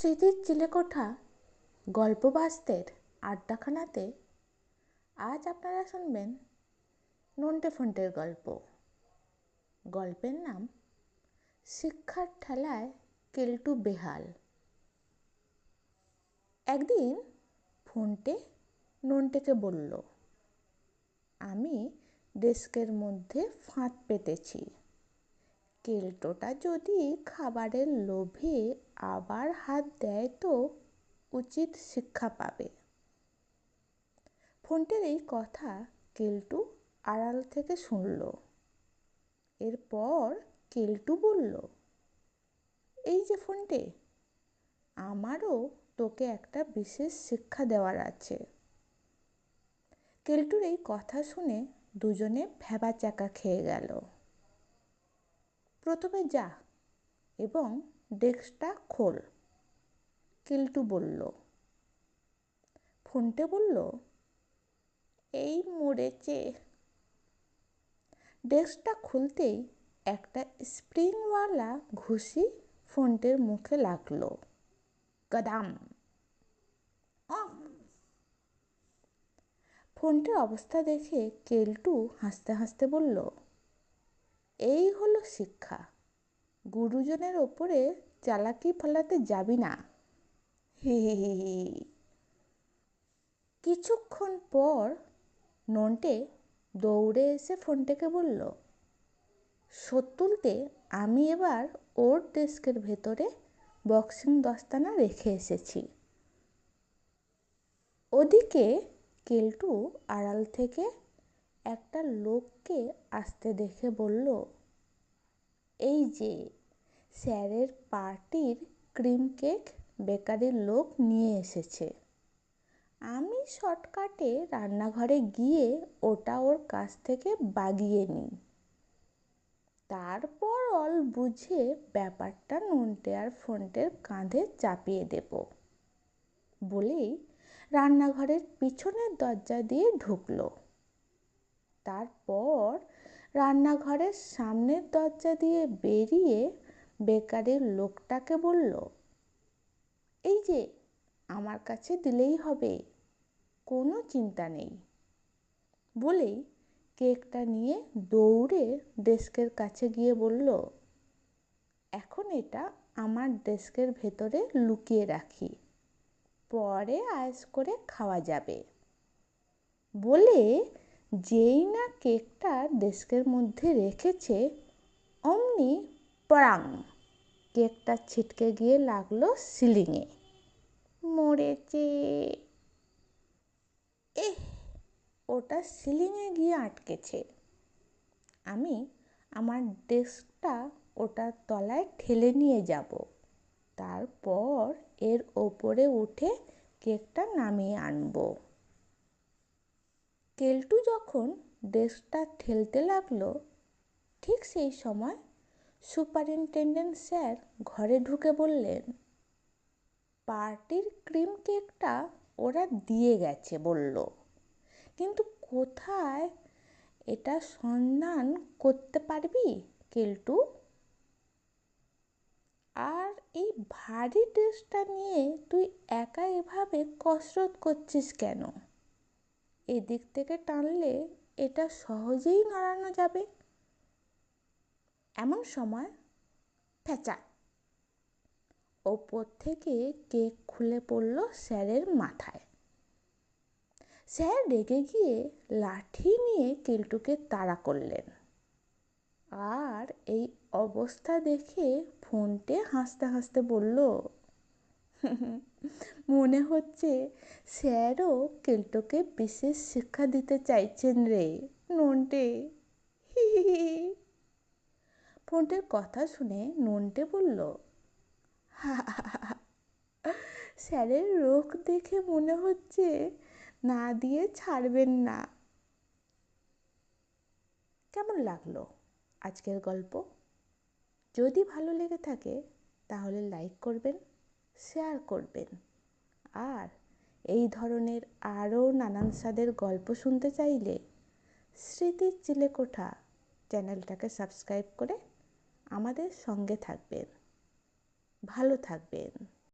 স্মৃতির চিলেকোঠা গল্পবাস্তের আড্ডাখানাতে আজ আপনারা শুনবেন নন্টে ফন্টের গল্প। গল্পের নাম, শিক্ষার ঠেলায় কেলটু বেহাল। একদিন ফোনটে নন্টেকে বলল, আমি ডেস্কের মধ্যে ফাঁদ পেতেছি। কেলটোটা যদি খাবারের লোভে আবার হাত দেয়, তো উচিত শিক্ষা পাবে। ফোনটের এই কথা কেল্টু আড়াল থেকে শুনল। এরপর কেল্টু বলল, এই যে ফোনটে, আমারও তোকে একটা বিশেষ শিক্ষা দেওয়ার আছে। কেল্টুর এই কথা শুনে দুজনে ভেবা চাকা খেয়ে গেল। প্রথমে যা এবং ডেস্কটা খোল। কেলটু বলল, ফোনটে বলল, এই মরেছে ডেস্কটা খুলতেই একটা স্প্রিংওয়ালা ঘুষি ফোনটের মুখে লাগল। গদাম ফোনটার অবস্থা দেখে কেলটু হাসতে হাসতে বলল এই হলো শিক্ষা। গুরুজনের ওপরে চালাকি ফলাতে যাবি না। হি হি হি হি। কিছুক্ষণ পর নন্টে দৌড়ে এসে ফোনটাকে বলল সত্যুলতে আমি এবার ওর ডেস্কের ভেতরে বক্সিং দস্তানা রেখে এসেছি। ওদিকে কেলটু আড়াল থেকে একটা লোককে আসতে দেখে বলল, এই যে, স্যারের পার্টির ক্রিম কেক বেকারির লোক নিয়ে এসেছে। আমি শর্টকাটে রান্নাঘরে গিয়ে ওটা ওর কাছ থেকে বাগিয়ে নিই। তারপর অল বুঝে ব্যাপারটা নন্টে আর ফোনটের কাঁধে চাপিয়ে দেব। বলেই রান্নাঘরের পিছনের দরজা দিয়ে ঢুকলো। তারপর রান্নাঘরের সামনের দরজা দিয়ে বেরিয়ে বেকারের লোকটাকে বলল, এই যে, আমার কাছে দিলেই হবে, কোনো চিন্তা নেই। বলেই কেকটা নিয়ে দৌড়ে ডেস্কের কাছে গিয়ে বলল, এখন এটা আমার ডেস্কের ভেতরে লুকিয়ে রাখি, পরে আয়েস করে খাওয়া যাবে। বলে যেই না কেকটা ডেস্কের মধ্যে রেখেছে, অমনি পড়াং কেকটা ছিটকে গিয়ে লাগল সিলিংয়ে। মরেছে এহ, ওটা সিলিংয়ে গিয়ে আটকেছে। আমি আমার ডেস্কটা ওটার তলায় ঠেলে নিয়ে যাব। তারপর এর ওপরে উঠে কেকটা নামিয়ে আনব। কেলটু যখন ডেস্কটা ঠেলতে লাগল, ঠিক সেই সময় সুপারিনটেন্ডেন্ট স্যার ঘরে ঢুকে বললেন, পার্টির ক্রিম কেকটা ওরা দিয়ে গেছে, বলল। কিন্তু কোথায় এটা সন্ধান করতে পারবি, কেলটু? আর এই ভারী ড্রেসটা নিয়ে তুই একা এভাবে কসরত করছিস কেন? এদিক থেকে টানলে এটা সহজেই নাড়ানো যাবে। এমন সময় ফ্যাচা ওপর থেকে কেক খুলে পড়ল স্যারের মাথায়। স্যার রেগে গিয়ে লাঠি নিয়ে কেলটুকে তাড়া করলেন। আর এই অবস্থা দেখে ফোনটে হাসতে হাসতে বলল মনে হচ্ছে স্যারও কেলটোকে বিশেষ শিক্ষা দিতে চাইছেন রে, নন্টে। ফোনটের কথা শুনে নন্টে বলল, স্যারের রোগ দেখে মনে হচ্ছে না দিয়ে ছাড়বেন না। কেমন লাগল আজকের গল্প? যদি ভালো লেগে থাকে তাহলে লাইক করবেন। শেয়ার করবেন। আর এই ধরনের আরও নানান স্বাদের গল্প শুনতে চাইলে স্মৃতির চিলেকোঠা চ্যানেলটাকে সাবস্ক্রাইব করে আমাদের সঙ্গে থাকবেন। ভালো থাকবেন।